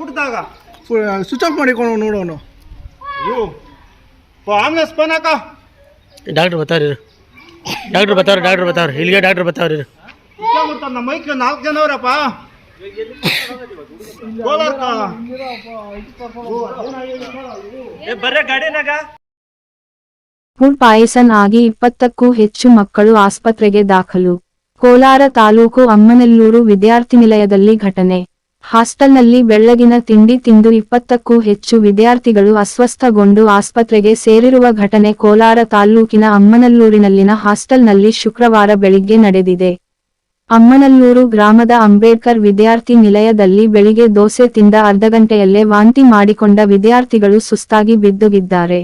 ಊಟದಾಗ switch off ಮಾಡಿಕೊಂಡು ನೋಡೋನು ಫೋನ್ ಹಾಕ. ಡಾಕ್ಟ್ರ್ ಬರ್ತಾವ್ರಿ ಡಾಕ್ಟ್ರ್ ಬರ್ತಾವ್ರಿ ಡಾಕ್ಟ್ರ್ ಬರ್ತಾವ್ರಿ. ಇಲ್ಲಿಗೆ ಡಾಕ್ಟ್ರ್ ಬರ್ತಾವ್ರಿ ನಮ್ಮ ಮೈಕ್ ನಾಲ್ಕು ಜನ ಅವರಪ್ಪ? ಕೋಲಾರ್ಕ ಬರ್ರೆ ಗಾಡಿನಾಗ. ಫುಡ್ ಪಾಯಸನ್ ಆಗಿ ಇಪ್ಪತ್ತಕ್ಕೂ ಹೆಚ್ಚು ಮಕ್ಕಳು ಆಸ್ಪತ್ರೆಗೆ ದಾಖಲು. ಕೋಲಾರ ತಾಲೂಕು ಅಮ್ಮನಲ್ಲೂರು ವಿದ್ಯಾರ್ಥಿ ನಿಲಯದಲ್ಲಿ ಘಟನೆ. ಹಾಸ್ಟೆಲ್ನಲ್ಲಿ ಬೆಳ್ಳಗಿನ ತಿಂಡಿ ತಿಂದು ಇಪ್ಪತ್ತಕ್ಕೂ ಹೆಚ್ಚು ವಿದ್ಯಾರ್ಥಿಗಳು ಅಸ್ವಸ್ಥಗೊಂಡು ಆಸ್ಪತ್ರೆಗೆ ಸೇರಿರುವ ಘಟನೆ ಕೋಲಾರ ತಾಲ್ಲೂಕಿನ ಅಮ್ಮನಲ್ಲೂರಿನಲ್ಲಿನ ಹಾಸ್ಟೆಲ್ನಲ್ಲಿ ಶುಕ್ರವಾರ ಬೆಳಿಗ್ಗೆ ನಡೆದಿದೆ. ಅಮ್ಮನಲ್ಲೂರು ಗ್ರಾಮದ ಅಂಬೇಡ್ಕರ್ ವಿದ್ಯಾರ್ಥಿ ನಿಲಯದಲ್ಲಿ ಬೆಳಿಗ್ಗೆ ದೋಸೆ ತಿಂದ ಅರ್ಧಗಂಟೆಯಲ್ಲೇ ವಾಂತಿ ಮಾಡಿಕೊಂಡ ವಿದ್ಯಾರ್ಥಿಗಳು ಸುಸ್ತಾಗಿ ಬಿದ್ದುಗಿದ್ದಾರೆ.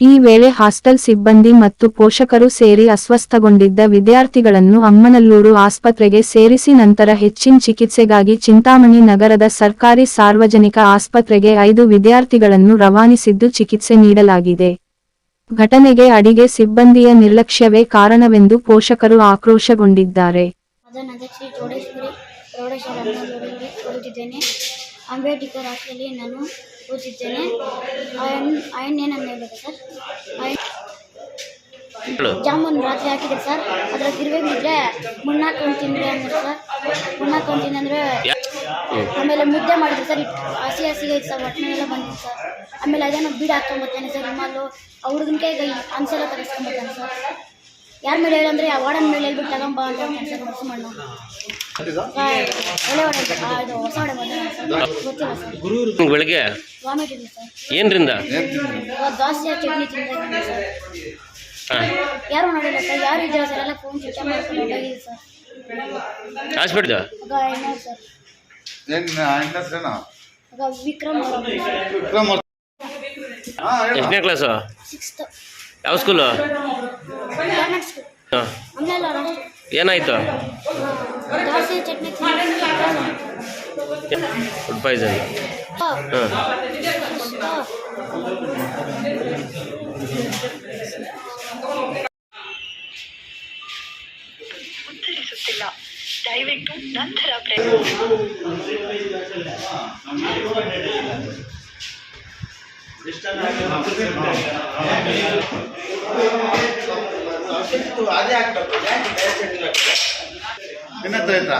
ಈ ವೇಳೆ ಹಾಸ್ಟೆಲ್ ಸಿಬ್ಬಂದಿ ಮತ್ತು ಪೋಷಕರು ಸೇರಿ ಅಸ್ವಸ್ಥಗೊಂಡಿದ್ದ ವಿದ್ಯಾರ್ಥಿಗಳನ್ನು ಅಮ್ಮನಲ್ಲೂರು ಆಸ್ಪತ್ರೆಗೆ ಸೇರಿಸಿ ನಂತರ ಹೆಚ್ಚಿನ ಚಿಕಿತ್ಸೆಗಾಗಿ ಚಿಂತಾಮಣಿ ನಗರದ ಸರ್ಕಾರಿ ಸಾರ್ವಜನಿಕ ಆಸ್ಪತ್ರೆಗೆ ಐದು ವಿದ್ಯಾರ್ಥಿಗಳನ್ನು ರವಾನಿಸಿದ್ದು ಚಿಕಿತ್ಸೆ ನೀಡಲಾಗಿದೆ. ಘಟನೆಗೆ ಅಡಿಗೆ ಸಿಬ್ಬಂದಿಯ ನಿರ್ಲಕ್ಷ್ಯವೇ ಕಾರಣವೆಂದು ಪೋಷಕರು ಆಕ್ರೋಶಗೊಂಡಿದ್ದಾರೆ. ಅಂಬೇಡ್ಕರ್ ಹಾಸ್ಟೆಲಲ್ಲಿ ನಾನು ಓದುತ್ತಿದ್ದೇನೆ ಅಯನ್ ಅಯನ್ ಏನನ್ನ ಹೇಳ್ಬೇಕು ಸರ್ ಜಾಮೂನ್ ರಾತ್ರಿ ಹಾಕಿದೆ ಸರ್. ಅದ್ರಾಗ ಇರ್ಬೇಕಿದ್ರೆ ಮುನ್ನಾಕೊಂಡು ತಿಂದ್ರೆ ಅಂದ್ರೆ ಸರ್. ಮುನ್ನಾಕೊಂಡು ತಿಂದ್ರೆ ಆಮೇಲೆ ಮುದ್ದೆ ಮಾಡಿದ್ರು ಸರ್. ಇಟ್ಟು ಹಸಿ ಹಸಿಗೆ ಐತೆ ಸರ್. ಒಟ್ಟಿನೆಲ್ಲ ಬಂದಿತ್ತು ಸರ್. ಆಮೇಲೆ ಅದೇನೋ ಬೀಡ್ ಹಾಕ್ಕೊಂಬರ್ತಾನೆ ಸರ್. ಹಿಮಾಲು ಹುಡುಗನ ಕೈಗೆ ಅನ್ಸೆಲ್ಲ ತರಿಸ್ಕೊಂಬರ್ತಾನೆ ಸರ್. ಯಾರ ಮೇಲೆ ಹೇಳಂದ್ರೆ ಆ ವಾರ್ಡನ್ ಮೇಲೆ ಹೇಳ್ಬಿಟ್ಟು ತಗೊಂಬ ಅಂತ ಒಳ್ಳೆ ವಾರ್ಡನ್ ಇದು ಹೊಸ ವಾರ್ಡನ್ ಸರ್. ಬೆಳಗ್ಗೆ? ವಾಮಿಟ್ ಇದೆ ಸರ್. ಏನ್ರಿಂದ? ಇವಾಗ ದೋಸೆ ಚಟ್ನಿ ತಿಂದ ಸರ್. ಹಾಂ. ಯಾರು ನೋಡಿಲ್ಲ ಸರ್? ಯಾರು ಇದ್ದಾರೆ ಸರ್? ಎಲ್ಲ ಫೋನ್ ಸ್ವಿಚ್ ಆಫ್ ಮಾಡ್ಕೊಂಡು ಹೋಗಿದೆ ಸರ್. ಹಾಸ್ಪಿಟ್ಲ್ ಆಗ ಏನೋ ಸರ್. ಏನು ಹೆಸರೇನು ಆಗ ವಿಕ್ರಮ್ ವಿಕ್ರಮ್ ಅವ್ರು- ಎಷ್ಟನೇ ಕ್ಲಾಸು ಸಿಕ್ಸ್ತ್ ಯಾವ ಸ್ಕೂಲು ಗೌರ್ಮೆಂಟ್ ಸ್ಕೂಲ್ ಹಾಂ. ಆಮೇಲೆ ಅವ್ರು ಏನಾಯ್ತು ದೋಸೆ ಚಟ್ನಿ ಅದೇ ಪಾಯ್ಸನ್ ಯಾಕೆ ಡೈರೆಕ್ಟ್ ಹತ್ರ ಐತಾ?